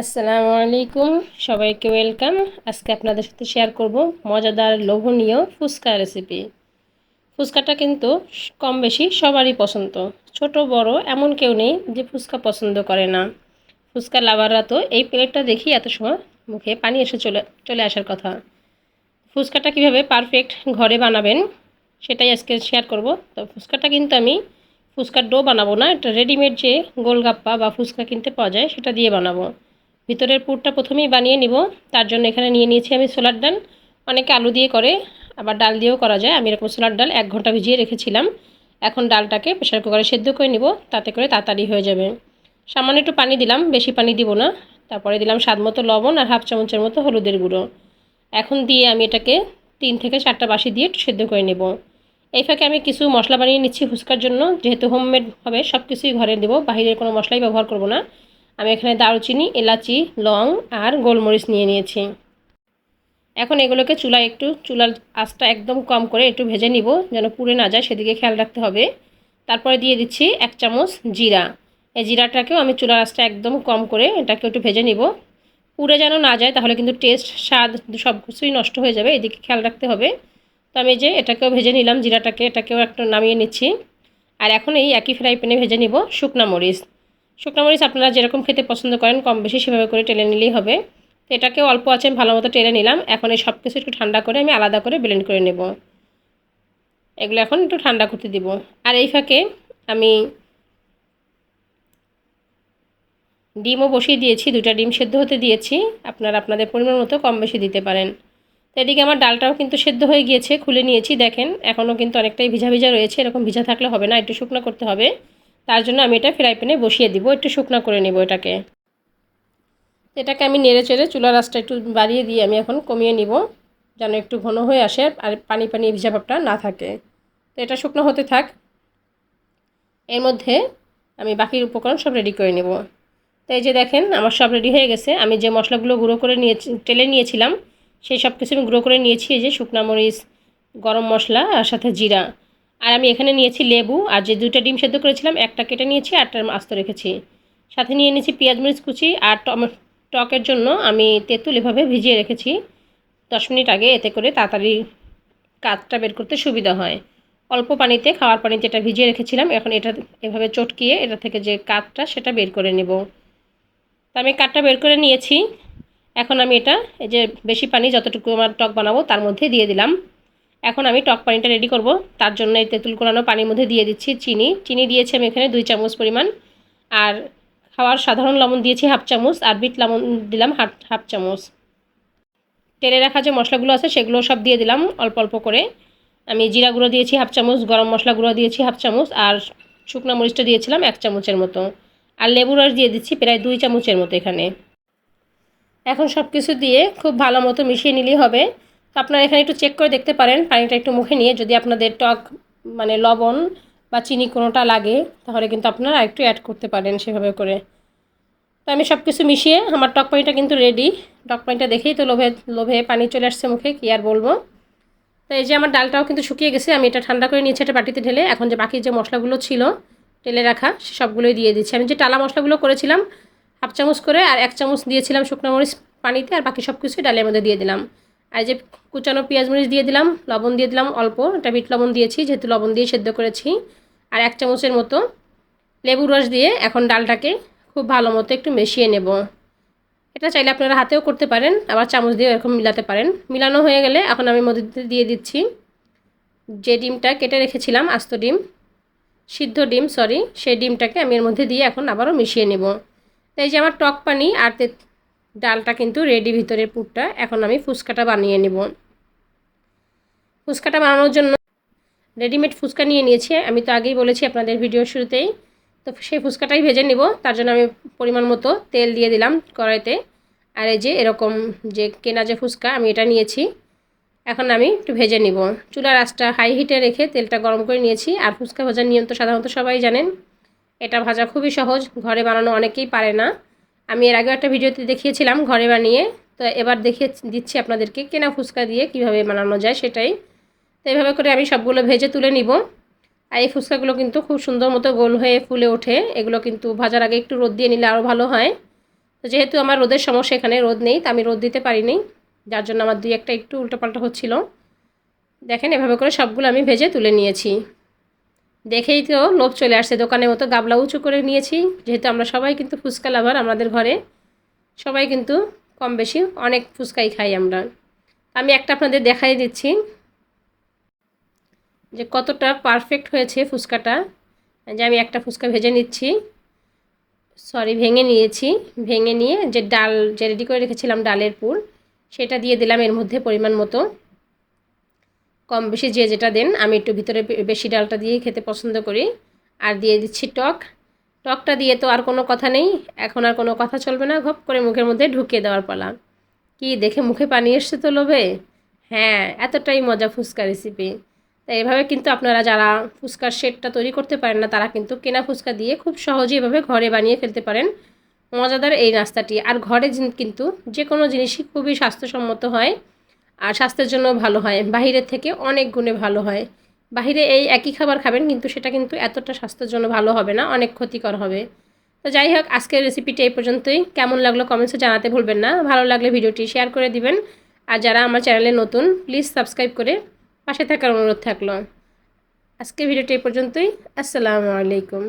আসসালামু আলাইকুম, সবাইকে ওয়েলকাম। আজকে আপনাদের সাথে শেয়ার করব মজাদার লোভনীয় ফুচকা রেসিপি। ফুচকাটা কিন্তু কম বেশি সবারই পছন্দ। ছোট, বড় এমন কেউ নেই যে ফুচকা পছন্দ করে না। ফুচকা লাভাররা তো এই প্লেটটা দেখি এত সময় মুখে পানি এসে চলে চলে আসার কথা। ফুচকাটা কীভাবে পারফেক্ট ঘরে বানাবেন সেটাই আজকে শেয়ার করব। তো ফুচকাটা কিন্তু আমি ফুচকার ডো বানাবো না, এটা রেডিমেড যে গোলগাপ্পা বা ফুচকা কিনতে পাওয়া যায় সেটা দিয়ে বানাবো। ভিতরের পুরটা প্রথমেই বানিয়ে নিব। তার জন্য এখানে নিয়ে নিয়েছি আমি সোলার ডাল। অনেকে আলু দিয়ে করে, আবার ডাল দিয়েও করা যায়। আমি এরকম সোলার ডাল এক ঘণ্টা ভিজিয়ে রেখেছিলাম। এখন ডালটাকে প্রেশার কুকারে সেদ্ধ করে নিব, তাতে করে তাড়াতাড়ি হয়ে যাবে। সামান্য একটু পানি দিলাম, বেশি পানি দিব না। তারপরে দিলাম স্বাদ মতো লবণ আর হাফ চামচের মতো হলুদের গুঁড়ো। এখন দিয়ে আমি এটাকে তিন থেকে চারটা বাসি দিয়ে একটু সেদ্ধ করে নেব। এই ফাঁকে আমি কিছু মশলা বানিয়ে নিচ্ছি ফুচকার জন্য। যেহেতু হোমমেড হবে সব কিছুই ঘরে দেবো। বাহিরের কোনো মশলাই ব্যবহার করব না। আমি এখানে দারুচিনি, এলাচি, লং আর গোলমরিচ নিয়ে নিয়েছি। এখন এগুলোকে চুলায় একটু, চুলার আঁচটা একদম কম করে একটু ভেজে নিব, যেন পুড়ে না যায়, সেদিকে খেয়াল রাখতে হবে। তারপরে দিয়ে দিচ্ছি এক চামচ জিরা। এই জিরাটাকেও আমি চুলার আঁচটা একদম কম করে এটাকে একটু ভেজে নিব। পুড়ে যেন না যায়, তাহলে কিন্তু টেস্ট, স্বাদ সব কিছুই নষ্ট হয়ে যাবে, এদিকে খেয়াল রাখতে হবে। তো আমি যে এটাকেও ভেজে নিলাম, জিরাটাকে এটাকেও একটু নামিয়ে নিচ্ছি। আর এখন এই একই ফ্রাই প্যানে ভেজে নিব শুকনা মরিচ। শুকনো মরিচ আপনারা যেরকম খেতে পছন্দ করেন, কম বেশি সেভাবে করে টেলে নিলেই হবে। তো এটাকে অল্প আছে ভালো মতো টেলে নিলাম। এখন এই সব কিছু একটু ঠান্ডা করে আমি আলাদা করে ব্লেন্ড করে নেব। এগুলো এখন একটু ঠান্ডা করতে দিব। আর এই ফাঁকে আমি ডিমও বসিয়ে দিয়েছি দুটা ডিম সেদ্ধ হতে দিয়েছি। আপনারা আপনাদের পরিমাণ মতো কম বেশি দিতে পারেন। তো এদিকে আমার ডালটাও কিন্তু সেদ্ধ হয়ে গিয়েছে, খুলে নিয়েছি, দেখেন। এখনও কিন্তু অনেকটাই ভিজা ভিজা রয়েছে, এরকম ভিজা থাকলে হবে না, একটু শুকনো করতে হবে। তার জন্য আমি এটা ফ্রাই প্যানে বসিয়ে দিব, একটু শুকনো করে নেব এটাকে। এটাকে আমি নেড়ে চেড়ে চুলার রাসটা একটু বাড়িয়ে দিয়ে আমি এখন কমিয়ে নিব, যেন একটু ঘন হয়ে আসে আর পানি পানি ভিজা ভাবটা না থাকে। তো এটা শুকনো হতে থাক। এর মধ্যে আমি বাকির উপকরণ সব রেডি করে নেব। তো এই যে দেখেন, আমার সব রেডি হয়ে গেছে। আমি যে মশলাগুলো গুঁড়ো করে নিয়েছি টেলে নিয়েছিলাম, সেই সব কিছু আমি গুঁড়ো করে নিয়েছি, এই যে শুকনা মরিচ, গরম মশলা আর সাথে জিরা। আর আমি এখানে নিয়েছি লেবু, আর যে দুইটা ডিম সেদ্ধ করেছিলাম, একটা কেটে নিয়েছি আরটা আস্ত রেখেছি। সাথে নিয়ে নিয়েছি পেঁয়াজ, মরিচ কুচি, আর টকের জন্য আমি তেঁতুল এভাবে ভিজিয়ে রেখেছি। দশ মিনিট আগে এতে করে তাড়াতাড়ি কাতটা বের করতে সুবিধা হয়। অল্প পানিতে, খাওয়ার পানিতে এটা ভিজিয়ে রেখেছিলাম। এখন এটা এভাবে চটকিয়ে এটা থেকে যে কাতটা সেটা বের করে নেব। তা আমি কাঠটা বের করে নিয়েছি। এখন আমি এটা, এই যে বেশি পানি যতটুকু আমার টক বানাবো, তার মধ্যে দিয়ে দিলাম। এখন আমি টক পানিটা রেডি করব। তার জন্য এই তেঁতুল কোরানো পানির মধ্যে দিয়ে দিচ্ছি চিনি। চিনি দিয়েছি আমি এখানে দুই চামচ পরিমাণ। আর খাওয়ার সাধারণ লবণ দিয়েছি হাফ চামচ। আর বিট লবণ দিলাম হাফ হাফ চামচ। তেলে রাখা যে মশলাগুলো আছে সেগুলো সব দিয়ে দিলাম অল্প অল্প করে। আমি জিরা গুঁড়ো দিয়েছি হাফ চামচ, গরম মশলা গুঁড়ো দিয়েছি হাফ চামচ। আর শুকনো মরিচটা দিয়েছিলাম এক চামচের মতো। আর লেবু রস দিয়ে দিচ্ছি প্রায় দুই চামচের মতো এখানে। এখন সব কিছু দিয়ে খুব ভালো মতো মিশিয়ে নিলেই হবে। তো আপনারা এখানে একটু চেক করে দেখতে পারেন। পানিটা একটু মুখে নিয়ে যদি আপনাদের টক মানে লবণ বা চিনি কোনোটা লাগে, তাহলে কিন্তু আপনারা একটু অ্যাড করতে পারেন সেভাবে করে। তো আমি সব কিছু মিশিয়ে আমার টক পানিটা কিন্তু রেডি টক পানিটা দেখেই তো লোভে লোভে পানি চলে আসছে মুখে, কী আর বলব? তো এই যে আমার ডালটাও কিন্তু শুকিয়ে গেছে, আমি এটা ঠান্ডা করে নিয়েছি এটা বাটিতে ঢেলে। এখন যে বাকি যে মশলাগুলো ছিল টেলে রাখা সবগুলোই দিয়ে দিচ্ছি। আমি যে টালা মশলাগুলো করেছিলাম, হাফ চামচ করে আর এক চামচ দিয়েছিলাম শুকনো মরিচ পানিতে, আর বাকি সব কিছুই ডালের মধ্যে দিয়ে দিলাম। আর যে কুচানো পেঁয়াজ মরিচ দিয়ে দিলাম, লবণ দিয়ে দিলাম অল্প এটা বিট লবণ দিয়েছি, যেহেতু লবণ দিয়ে সেদ্ধ করেছি, আর এক চামচের মতো লেবু রস দিয়ে এখন ডালটাকে খুব ভালো মতো একটু মিশিয়ে নেব। এটা চাইলে আপনারা হাতেও করতে পারেন, আবার চামচ দিয়ে এরকম মিলাতে পারেন। মিলানো হয়ে গেলে এখন আমি মধ্যে দিয়ে দিচ্ছি যে ডিমটা কেটে রেখেছিলাম, আস্ত ডিম, সিদ্ধ ডিম সরি সেই ডিমটাকে আমি এর মধ্যে দিয়ে এখন আবারও মিশিয়ে নেব। এই যে আমার টক পানি আর ডালটা কিন্তু রেডি ভিতরের পুরটা। এখন আমি ফুচকাটা বানিয়ে নেব। ফুচকাটা বানানোর জন্য রেডিমেড ফুচকা নিয়ে নিয়েছি। আমি তো আগেই বলেছি আপনাদের ভিডিও শুরুতেই। তো সেই ফুচকাটাই ভেজে নেব। তার জন্য আমি পরিমাণ মতো তেল দিয়ে দিলাম কড়াইতে। আর এই যে এরকম যে কেনা যে ফুচকা, আমি এটা নিয়েছি। এখন আমি একটু ভেজে নিব। চুলার আঁচটা হাই হিটে রেখে তেলটা গরম করে নিয়েছি। আর ফুচকা ভাজার নিয়ম তো সাধারণত সবাই জানেন। এটা ভাজা খুবই সহজ। ঘরে বানানো অনেকেই পারে না। আমি এর আগে একটা ভিডিওতে দেখিয়েছিলাম ঘরে বানিয়ে। তো এবার দেখিয়ে দিচ্ছি আপনাদেরকে কেনা ফুচকা দিয়ে কীভাবে বানানো যায় সেটাই। তো এভাবে করে আমি সবগুলো ভেজে তুলে নিব। আর এই ফুচকাগুলো কিন্তু খুব সুন্দর মতো গোল হয়ে ফুলে ওঠে। এগুলো কিন্তু ভাজার আগে একটু রোদ দিয়ে নিলে আরও ভালো হয়। তো যেহেতু আমার রোদের সমস্যা, এখানে রোদ নেই তা আমি রোদ দিতে পারিনি। যার জন্য আমার দুই একটা একটু উল্টোপাল্টা হচ্ছিল। দেখেন এভাবে করে সবগুলো আমি ভেজে তুলে নিয়েছি। দেখেই তো লোভ চলে আসছে। দোকানের মতো গাবলা উঁচু করে নিয়েছি। যেহেতু আমরা সবাই কিন্তু ফুচকা লাভার আমাদের ঘরে, সবাই কিন্তু কম বেশি অনেক ফুচকাই খাই আমরা। আমি একটা আপনাদের দেখাই দিচ্ছি যে কতটা পারফেক্ট হয়েছে ফুচকাটা। যে আমি একটা ফুচকা ভেজে নিচ্ছি। সরি ভেঙে নিয়েছি। ভেঙে নিয়ে যে ডাল, যে রেডি করে রেখেছিলাম ডালের পুর, সেটা দিয়ে দিলাম এর মধ্যে পরিমাণ মতো। কম বেশি যে যেটা দেন, আমি একটু ভিতরে বেশি ডালটা দিয়ে খেতে পছন্দ করি। আর দিয়ে দিচ্ছি টক। টকটা দিয়ে তো আর কোনো কথা নেই। এখন আর কোনো কথা চলবে না। ঘপ করে মুখের মধ্যে ঢুকিয়ে দেওয়ার পালা। কি, দেখে মুখে পানি এসছে তো লোভে? হ্যাঁ এতটাই মজা ফুচকা রেসিপি তাই এভাবে কিন্তু আপনারা যারা ফুচকার শেডটা তৈরি করতে পারেন না, তারা কিন্তু কেনা ফুচকা দিয়ে খুব সহজেই এভাবে ঘরে বানিয়ে ফেলতে পারেন। মজাদার এই নাস্তাটি। আর ঘরে কিন্তু যে কোনো জিনিসই খুবই স্বাস্থ্যসম্মত হয়। আর স্বাস্থ্যের জন্য ভালো হয়। বাহিরের থেকে অনেক গুণে ভালো হয়। বাহিরে এই একই খাবার খাবেন, কিন্তু সেটা কিন্তু এতটা স্বাস্থ্যের জন্য ভালো হবে না, অনেক ক্ষতিকর হবে। তো যাই হোক, আজকের রেসিপিটা এই পর্যন্তই। কেমন লাগল কমেন্টসে জানাতে ভুলবেন না। ভালো লাগলে ভিডিওটি শেয়ার করে দিবেন। আর যারা আমার চ্যানেলে নতুন প্লিজ সাবস্ক্রাইব করে পাশে থাকার অনুরোধ থাকল। আজকের ভিডিওটি এই পর্যন্তই। আসসালামু আলাইকুম।